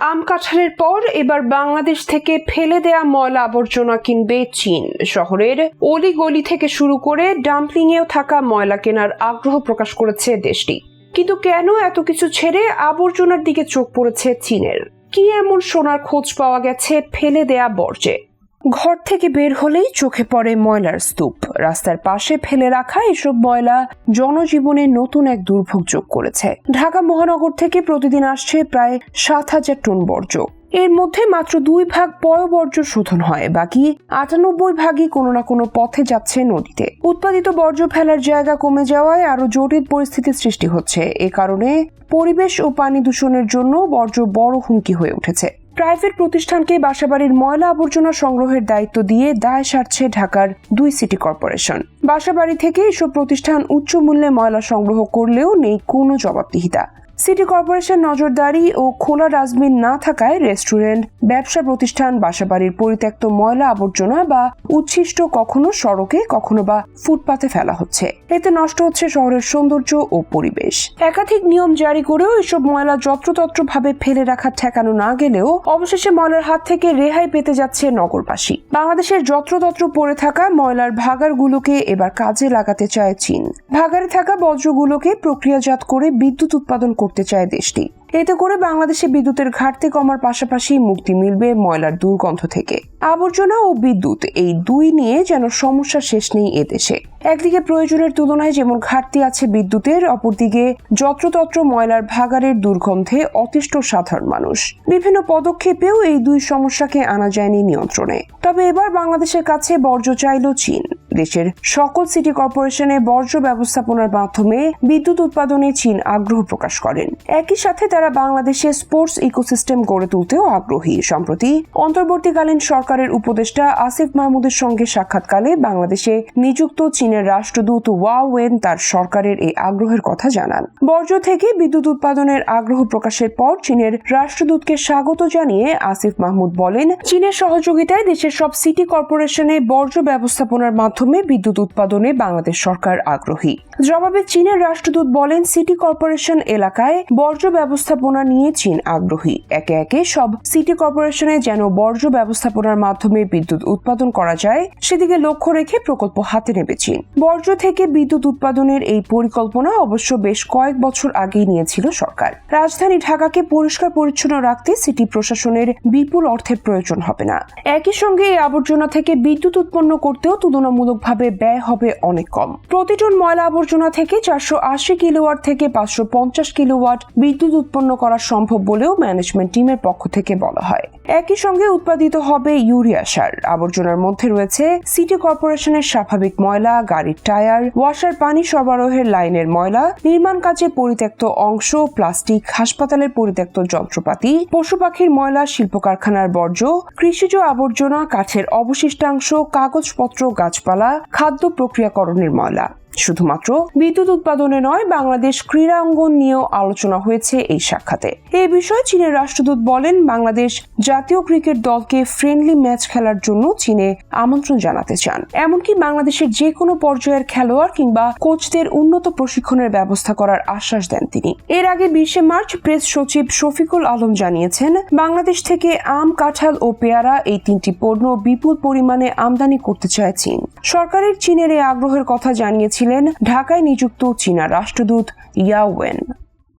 আম কাঁঠালের পর এবার বাংলাদেশ থেকে ফেলে দেয়া ময়লা আবর্জনা কিনবে চীন। শহরের অলি গলি থেকে শুরু করে ডাম্পলিংয়েও থাকা ময়লা কেনার আগ্রহ প্রকাশ করেছে দেশটি। কিন্তু কেন এত কিছু ছেড়ে আবর্জনার দিকে চোখ পড়েছে চীনের? কি এমন সোনার খোঁজ পাওয়া গেছে ফেলে দেয়া বর্জ্যে? ঘর থেকে বের হলেই চোখে পড়ে ময়লার স্তূপ। রাস্তার পাশে ফেলে রাখা এসব ময়লা জনজীবনে নতুন এক দুর্ভোগ যোগ করেছে। ঢাকা মহানগর থেকে প্রতিদিন আসছে প্রায় সাত হাজার টন বর্জ্য। এর মধ্যে মাত্র দুই ভাগ পয়বর্জ্য শোধন হয়, বাকি আটানব্বই ভাগই কোনো না কোনো পথে যাচ্ছে নদীতে। উৎপাদিত বর্জ্য ফেলার জায়গা কমে যাওয়ায় আরও জটিল পরিস্থিতির সৃষ্টি হচ্ছে। এ কারণে পরিবেশ ও পানি দূষণের জন্য বর্জ্য বড় হুমকি হয়ে উঠেছে। প্রাইভেট প্রতিষ্ঠানকে বাসাবাড়ির ময়লা আবর্জনা সংগ্রহের দায়িত্ব দিয়ে দায় সারছে ঢাকার দুই সিটি কর্পোরেশন। বাসাবাড়ি থেকে এসব প্রতিষ্ঠান উচ্চ মূল্যে ময়লা সংগ্রহ করলেও নেই কোনো জবাবদিহিতা। সিটি কর্পোরেশন নজরদারি ও খোলা ডাস্টবিন না থাকায় রেস্টুরেন্ট, ব্যবসা প্রতিষ্ঠান, বাসাবাড়ির পরিত্যক্ত ময়লা আবর্জনা বা উচ্ছিষ্ট কখনো সড়কে, কখনো বা ফুটপাতে ফেলা হচ্ছে। এতে নষ্ট হচ্ছে শহরের সৌন্দর্য ও পরিবেশ। একাধিক নিয়ম জারি করেও এসব ময়লা যত্রতত্র ভাবে ফেলে রাখা ঠেকানো না গেলেও অবশেষে ময়লার হাত থেকে রেহাই পেতে যাচ্ছে নগরবাসী। বাংলাদেশের যত্রতত্র পড়ে থাকা ময়লার ভাগারগুলোকে এবার কাজে লাগাতে চায় চীন। ভাগারে থাকা বজ্রগুলোকে প্রক্রিয়াজাত করে বিদ্যুৎ উৎপাদন চায় দেশটি। এতে করে বাংলাদেশে বিদ্যুতের ঘাটতি কমার পাশাপাশি মুক্তি মিলবে ময়লার দুর্গন্ধ থেকে। আবর্জনা ও বিদ্যুৎ এই দুই নিয়ে যেন সমস্যা শেষ নেই এদেশে একদিকে প্রয়োজনের তুলনায় যেমন ঘাটতি আছে বিদ্যুতের, অপরদিকে যত্রতত্র ময়লার ভাগাড়ের দুর্গন্ধে অতিষ্ঠ সাধারণ মানুষ। বিভিন্ন পদক্ষেপেও এই দুই সমস্যাকে আনা যায়নি নিয়ন্ত্রণে। তবে এবার বাংলাদেশের কাছে বর্জ্য চাইল চীন। দেশের সকল সিটি কর্পোরেশনে বর্জ্য ব্যবস্থাপনার মাধ্যমে বিদ্যুৎ উৎপাদনে চীন আগ্রহ প্রকাশ করেন। একই সাথে তারা বাংলাদেশে স্পোর্টস ইকোসিস্টেম গড়ে তুলতেও আগ্রহী। সম্প্রতি অন্তর্বর্তীকালীন সরকারের উপদেষ্টা আসিফ মাহমুদের সঙ্গে সাক্ষাৎকালে বাংলাদেশে নিযুক্ত চীনের রাষ্ট্রদূত ওয়া ওয়েন তার সরকারের এই আগ্রহের কথা জানান। বর্জ্য থেকে বিদ্যুৎ উৎপাদনের আগ্রহ প্রকাশের পর চীনের রাষ্ট্রদূতকে স্বাগত জানিয়ে আসিফ মাহমুদ বলেন, চীনের সহযোগিতায় দেশের সব সিটি কর্পোরেশনে বর্জ্য ব্যবস্থাপনার মাধ্যমে বিদ্যুৎ উৎপাদনে বাংলাদেশ সরকার আগ্রহী। জবাবে চীনের রাষ্ট্রদূত বলেন, সিটি কর্পোরেশন এলাকায় বর্জ্য ব্যবস্থাপনা নিয়ে চীন আগ্রহী। একে একে সব সিটি কর্পোরেশনে যেন বর্জ্য ব্যবস্থাপনার মাধ্যমে বিদ্যুৎ উৎপাদন করা যায়, সেদিকে লক্ষ্য রেখে প্রকল্প হাতে নেবে চীন। বর্জ্য থেকে বিদ্যুৎ উৎপাদনের এই পরিকল্পনা অবশ্য বেশ কয়েক বছর আগেই নিয়েছিল সরকার। রাজধানী ঢাকাকে পরিষ্কার পরিচ্ছন্ন রাখতে সিটি প্রশাসনের বিপুল অর্থের প্রয়োজন হবে না। একই সঙ্গে এই আবর্জনা থেকে বিদ্যুৎ উৎপন্ন করতেও তুলনামূলকভাবে ব্যয় হবে অনেক কম। প্রতি টন ময়লা আবর্জনা থেকে চারশো আশি কিলোওয়াট থেকে পাঁচশো পঞ্চাশ কিলোওয়াট বিদ্যুৎ উৎপন্ন করা সম্ভব বলেও ম্যানেজমেন্ট টিমের পক্ষ থেকে বলা হয়। একই সঙ্গে উৎপাদিত হবে ইউরিয়া সার। আবর্জনার মধ্যে রয়েছে সিটি কর্পোরেশনের স্বাভাবিক ময়লা, গাড়ির টায়ার ওয়াশার পানি সরবরাহের লাইনের ময়লা, নির্মাণ কাজে পরিত্যক্ত অংশ, প্লাস্টিক, হাসপাতালের পরিত্যক্ত যন্ত্রপাতি, পশু পাখির ময়লা শিল্প কারখানার বর্জ্য, কৃষিজ আবর্জনা, কাঠের অবশিষ্টাংশ, কাগজপত্র, গাছপালা, খাদ্য প্রক্রিয়াকরণের ময়লা। শুধুমাত্র বিদ্যুৎ উৎপাদনে নয়, বাংলাদেশ ক্রীড়া অঙ্গন নিয়েও আলোচনা হয়েছে এই সাক্ষাতে। এই বিষয়ে চীনের রাষ্ট্রদূত বলেন, বাংলাদেশ জাতীয় ক্রিকেট দলকে ফ্রেন্ডলি ম্যাচ খেলার জন্য চীনে আমন্ত্রণ জানাতে চান। এমনকি বাংলাদেশের যে কোনো পর্যায়ের খেলোয়াড় কিংবা কোচদের উন্নত প্রশিক্ষণের ব্যবস্থা করার আশ্বাস দেন তিনি। এর আগে বিশে মার্চ প্রেস সচিব শফিকুল আলম জানিয়েছেন, বাংলাদেশ থেকে আম, কাঁঠাল ও পেয়ারা এই তিনটি পণ্য বিপুল পরিমাণে আমদানি করতে চায় চীন। সরকারের চীনের এই আগ্রহের কথা জানিয়েছিলেন ঢাকায় নিযুক্ত চীনা রাষ্ট্রদূত ইয়াওয়েন।